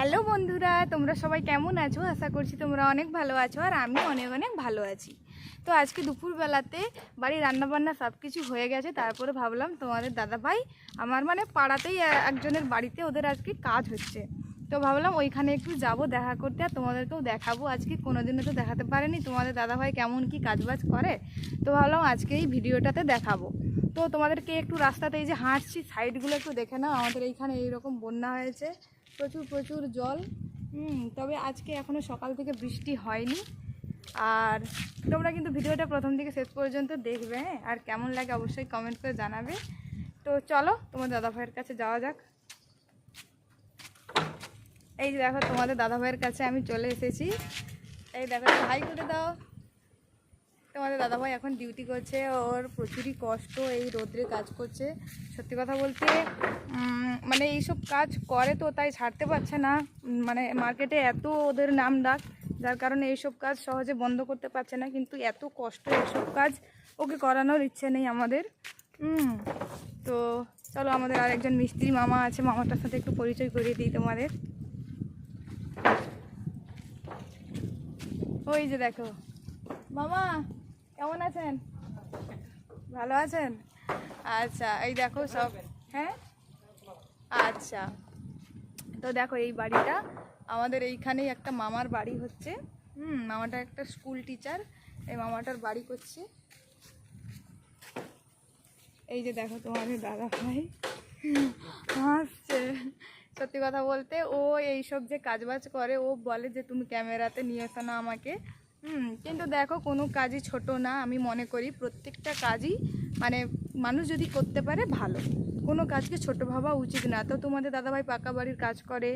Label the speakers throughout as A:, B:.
A: Hello বন্ধুরা, তোমরা সবাই কেমন আছো? আশা করছি তোমরা অনেক ভালো আছো আর আমি অনেক অনেক ভালো আছি। তো আজকে দুপুরবেলাতে বাড়ির রান্নাবান্না সব কিছু হয়ে গেছে, তারপরে ভাবলাম তোমাদের দাদা ভাই আমার মানে পাড়াতেই একজনের বাড়িতে ওদের আজকে কাজ হচ্ছে। তো ভাবলাম ওইখানে একটু যাব দেখা করতে আর তোমাদেরকেও দেখাবো। আজকে কোনোদিনও তো দেখাতে পারেনি, তোমাদের দাদা ভাই কেমন কি কাজবাজ করে? তো ভাবলাম আজকে এই ভিডিওটাতে দেখাবো। তো তোমাদেরকে একটু রাস্তাতে এই যে হাঁটছি, সাইডগুলো একটু দেখে নাও, আমাদের এইখানে এইরকম বন্যা হয়েছে। প্রচুর প্রচুর জল। তবে আজকে এখনও সকাল থেকে বৃষ্টি হয়নি। আর তোমরা কিন্তু ভিডিওটা প্রথম থেকে শেষ পর্যন্ত দেখবে হ্যাঁ? আর কেমন লাগে অবশ্যই কমেন্ট করে জানাবে। তো চলো তোমার দাদা ভাইয়ের কাছে যাওয়া যাক। এই দেখো, তোমাদের দাদা ভাইয়ের কাছে আমি চলে এসেছি। এই দেখো ভাই করে দাও। তোমাদের দাদাভাই এখন ডিউটি করছে, ওর প্রচুরই কষ্ট, এই রোদ্রে কাজ করছে। সত্যি কথা বলতে মানে এইসব কাজ করে তো, তাই ছাড়তে পারছে না। মানে মার্কেটে এত ওদের নাম ডাক, যার কারণে এইসব কাজ সহজে বন্ধ করতে পারছে না, কিন্তু এত কষ্ট এইসব কাজ, ওকে করানোর ইচ্ছে নেই আমাদের। তো চলো, আমাদের আরেকজন মিস্ত্রি মামা আছে, মামাটার সাথে একটু পরিচয় করিয়ে দিই তোমাদের। ওই যে দেখো মামা, কেমন আছেন? ভালো আছেন? আচ্ছা এই দেখো সব। হ্যাঁ? আচ্ছা। তো দেখো, এই বাড়িটা, আমাদের এইখানেই একটা মামার বাড়ি হচ্ছে। হুম, মামাটা একটা স্কুল টিচার এই মামাটার বাড়ি করছে। এই যে দেখো তোমাদের দাদা ভাই। হাসছে। সত্যি কথা বলতে, ও এইসব যে কাজবাজ করে, ও বলে যে তুমি ক্যামেরাতে নিয়ে এসো না আমাকে। হুম, কিন্তু দেখো কোনো কাজই ছোট না, আমি মনে করি প্রত্যেকটা কাজই মানে মানুষ যদি করতে পারে ভালো। কোনো কাজকে ছোট ভাবা উচিত না। তো তোমাদের দাদাভাই পাকা বাড়ির কাজ করে,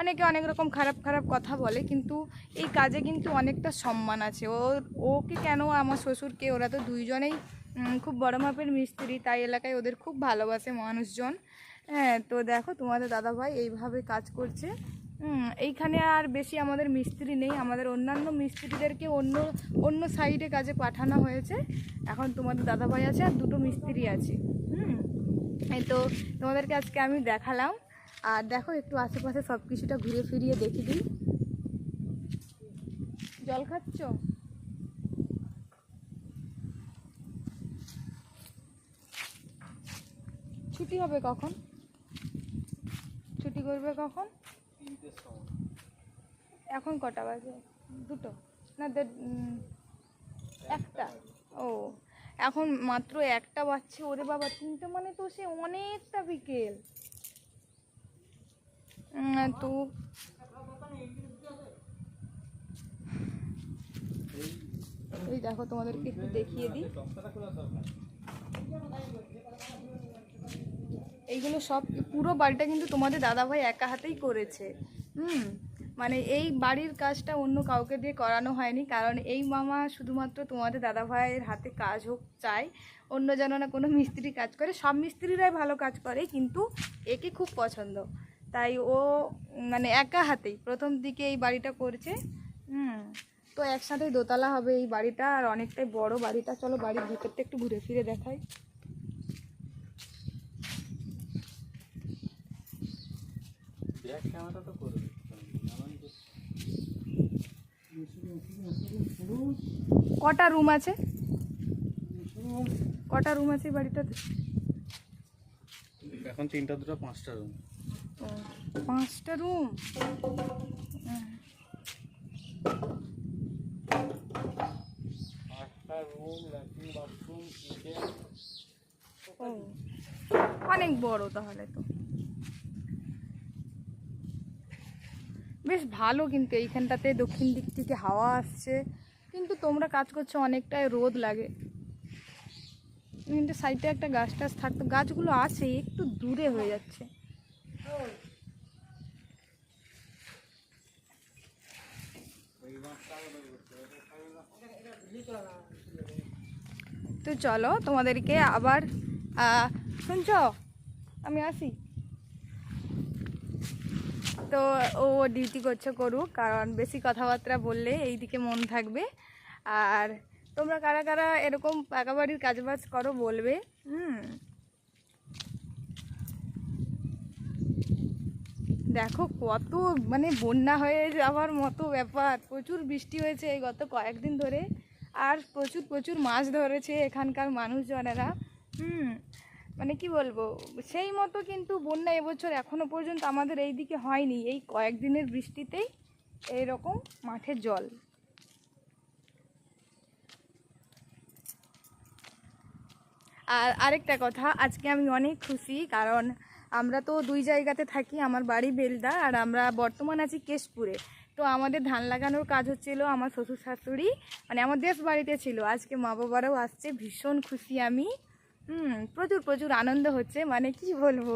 A: অনেকে অনেক রকম খারাপ খারাপ কথা বলে, কিন্তু এই কাজে কিন্তু অনেকটা সম্মান আছে। ও ওকে কেন আমার শ্বশুরকে? ওরা তো দুইজনেই খুব বড় মাপের মিস্ত্রি, তাই এলাকায় ওদের খুব ভালোবাসে মানুষজন। হ্যাঁ তো দেখো তোমাদের দাদাভাই এইভাবে কাজ করছে। এইখানে আর বেশি আমাদের মিস্ত্রি নেই। আমাদের অন্যান্য মিস্ত্রিদেরকে অন্য অন্য সাইডে কাজে পাঠানো হয়েছে। এখন তোমাদের দাদাভাই আছে আর দুটো মিস্ত্রি আছে। হুম, এই তো তোমাদেরকে আজকে আমি দেখালাম। আর দেখো, একটু আশেপাশে সব কিছুটা ঘুরে ফিরিয়ে দেখি দিই। জল খাচ্ছ? ছুটি হবে কখন? ছুটি করবে কখন? এখন কটা বাজে? দুটো। না, দেড় একটা। ও, এখন মাত্র একটা বাজছে। ওরে বাবা, তিনটে মানে তো সে অনেকটা বিকেল। তো এই দেখো, তোমাদেরকে একটু দেখিয়ে দিই। এইগুলো সব পুরো বাড়িটা কিন্তু তোমাদের দাদাভাই একা হাতেই করেছে। হুম। মানে এই বাড়ির কাজটা অন্য কাউকে দিয়ে করানো হয়নি, কারণ এই মামা শুধুমাত্র তোমাদের দাদা ভাইয়ের হাতে কাজ হোক চায়, অন্য যেন না কোনো মিস্ত্রি কাজ করে, সব মিস্ত্রিরাই ভালো কাজ করে, কিন্তু একে খুব পছন্দ। তাই ও মানে একা হাতেই প্রথম দিকে এই বাড়িটা করছে, হুম, তো একসাথে দোতলা হবে এই বাড়িটা, আর অনেকটাই বড় বাড়িটা, চলো বাড়ির ভিতরটা একটু ঘুরে ফিরে দেখাই। কটা রুম আছে? কটা রুম আছে বাড়িটাতে?
B: এখন তিনটা দুটো পাঁচটা রুম।
A: পাঁচটা রুম? অনেক বড় তাহলে তো। বেশ ভালো কিন্তু এইখানটাতে দক্ষিণ দিক থেকে হাওয়া আসছে। কিন্তু তোমরা কাজ করছ অনেকটাই রোদ লাগে। কিন্তু সাইডে একটা গাছ টাছ থাকতো গাছগুলো আছে, একটু দূরে হয়ে যাচ্ছে। তো চলো তোমাদেরকে আবার শুনছ? আমি আসি। তো ও ডিউটি করছে করুক, কারণ বেশি কথাবার্তা বললে এই দিকে মন থাকবে। আর তোমরা কারা কারা এরকম পাকা বাড়ির কাজবাজ করো বলবে, হুম। দেখো কত মানে বন্যা হয়ে যাওয়ার মতো ব্যাপার, প্রচুর বৃষ্টি হয়েছে এই গত কয়েকদিন ধরে, আর প্রচুর প্রচুর মাছ ধরেছে এখানকার মানুষজনেরা, হুম। মানে কি বলব, সেই মতো কিন্তু বন্যা এবছর এখনও পর্যন্ত আমাদের এই দিকে হয়নি। এই কয়েকদিনের বৃষ্টিতেই এইরকম মাঠে জল। আর আরেকটা কথা, আজকে আমি অনেক খুশি কারণ আমরা তো দুই জায়গাতে থাকি, আমার বাড়ি বেলদা আর আমরা বর্তমান আছি কেশপুরে। তো আমাদের ধান লাগানোর কাজ হচ্ছিল আমার শ্বশুর শাশুড়ি মানে আমার দেশ বাড়িতে ছিল। আজকে মা বাবারাও আসছে, ভীষণ খুশি আমি। হুম, প্রচুর প্রচুর আনন্দ হচ্ছে। মানে কি বলব?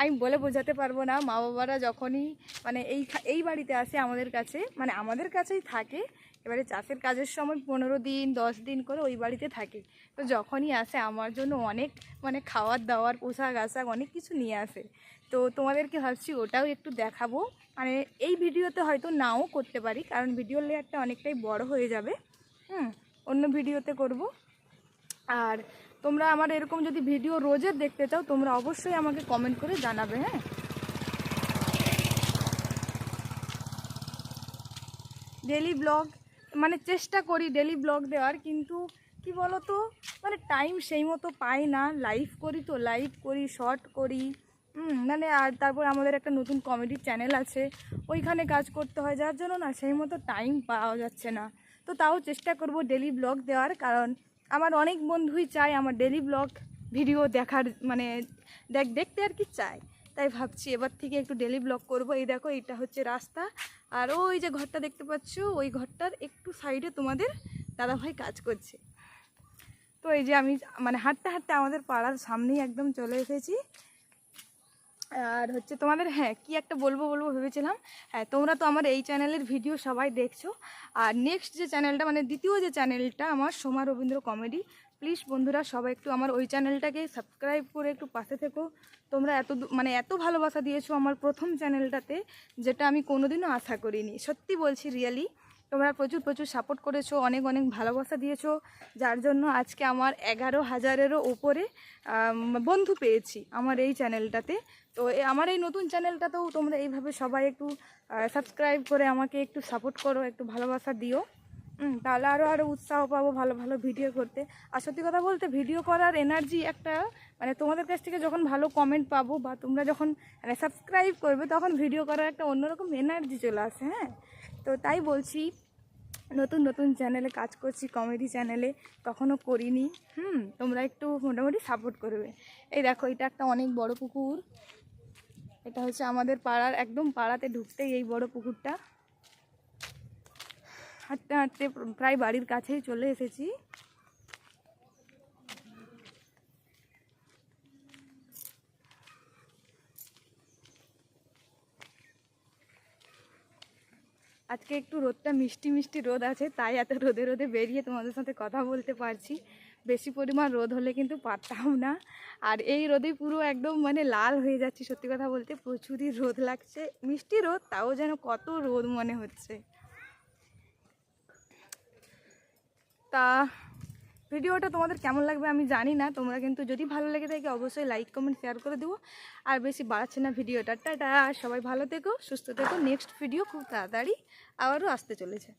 A: আমি বলে বোঝাতে পারব না মা বাবারা যখনই মানে এই এই বাড়িতে আসে আমাদের কাছে মানে আমাদের কাছেই থাকে। এবারে চাষের কাজের সময় পনেরো দিন, দশ দিন করে ওই বাড়িতে থাকে। তো যখনই আসে, আমার জন্য অনেক মানে খাওয়ার দাওয়ার, পোশাক আশাক অনেক কিছু নিয়ে আসে। তো তোমাদেরকে ভাবছি ওটাও একটু দেখাবো। মানে এই ভিডিওতে হয়তো নাও করতে পারি, কারণ ভিডিও লেয়ারটা অনেকটাই বড় হয়ে যাবে। হুম, অন্য ভিডিওতে করব। আর তোমরা আমার এরকম যদি ভিডিও রোজের দেখতে চাও, তোমরা অবশ্যই আমাকে কমেন্ট করে জানাবে হ্যাঁ? ডেলি ব্লগ মানে চেষ্টা করি ডেলি ব্লগ দেওয়ার, কিন্তু কি বলো তো মানে টাইম সেই মতো পাই না। লাইভ করি তো লাইভ করি শর্ট করি। মানে আর তারপর আমাদের একটা নতুন কমেডি চ্যানেল আছে। ওইখানে কাজ করতে হয়, যার জন্য না সেই মতো টাইম পাওয়া যাচ্ছে না। তো তাও চেষ্টা করব ডেলি ব্লগ দেওয়ার, কারণ আমার অনেক বন্ধুই চায় আমার ডেলি ব্লগ ভিডিও দেখার মানে দেখ, দেখতে আর কি চায়। তাই ভাবছি এবার থেকে একটু ডেলি ব্লগ করব। এই দেখো এটা হচ্ছে রাস্তা। আর ওই যে ঘরটা দেখতে পাচ্ছ, ওই ঘরটার একটু সাইডে তোমাদের দাদাভাই কাজ করছে। তো এই যে আমি মানে হাঁটতে হাঁটতে আমাদের পাড়ার সামনেই একদম চলে এসেছি। আর হচ্ছে তোমাদের হ্যাঁ কি একটা বলব বলব ভেবেছিলাম। হ্যাঁ তোমরা তো আমার এই চ্যানেলের ভিডিও সবাই দেখছ। আর নেক্সট যে চ্যানেলটা মানে দ্বিতীয় যে চ্যানেলটা আমার সোমা রবীন্দ্র কমেডি প্লিজ বন্ধুরা সবাই একটু আমার ওই চ্যানেলটাকে সাবস্ক্রাইব করে একটু পাশে থেকো। তোমরা এত মানে এত ভালোবাসা দিয়েছ আমার প্রথম চ্যানেলটাতে, যেটা আমি কোনোদিনও আশা করিনি। সত্যি বলছি রিয়েলি তোমরা প্রচুর প্রচুর সাপোর্ট করেছ, অনেক অনেক ভালোবাসা দিয়েছ, যার জন্য আজকে আমার এগারো হাজারেরও ওপরে বন্ধু পেয়েছি আমার এই চ্যানেলটাতে তো আমার এই নতুন চ্যানেলটাতেও তোমরা এইভাবে সবাই একটু সাবস্ক্রাইব করে আমাকে একটু সাপোর্ট করো, একটু ভালোবাসা দিও। তাহলে আরও আরও উৎসাহ পাবো ভালো ভালো ভিডিও করতে। আর সত্যি কথা বলতে ভিডিও করার এনার্জি একটা মানে তোমাদের কাছ থেকে যখন ভালো কমেন্ট পাবো বা তোমরা যখন মানে সাবস্ক্রাইব করবে, তখন ভিডিও করার একটা অন্যরকম এনার্জি চলে আসে হ্যাঁ? তো তাই বলছি, নতুন নতুন চ্যানেলে কাজ করছি কমেডি চ্যানেলে কখনো করিনি। হুম, তোমরা একটু মোটামুটি সাপোর্ট করবে। এই দেখো, এটা একটা অনেক বড় পুকুর। এটা হচ্ছে আমাদের পাড়ার, একদম পাড়াতে ঢুকতেই এই বড় পুকুরটা। হাঁটতে হাঁটতে প্রায় বাড়ির কাছেই চলে এসেছি। আজকে একটু রোদটা মিষ্টি মিষ্টি রোদ আছে, তাই এত রোদে রোদে বেরিয়ে তোমাদের সাথে কথা বলতে পারছি। বেশি পরিমাণ রোদ হলে কিন্তু পারতাম না। আর এই রোদে পুরো একদম মানে লাল হয়ে যাচ্ছি, সত্যি কথা বলতে প্রচুরই রোদ লাগছে। মিষ্টি রোদ, তাও যেন কত রোদ মনে হচ্ছে। তা ভিডিওটা তোমাদের কেমন লাগবে আমি জানি না, তোমরা কিন্তু যদি ভালো লেগে থাকে অবশ্যই লাইক কমেন্ট শেয়ার করে দেবো আর বেশি বাড়াচ্ছে না ভিডিওটা। টাটা, সবাই ভালো থেকো, সুস্থ থেকো। নেক্সট ভিডিও খুব তাড়াতাড়ি আবারও আসতে চলেছে।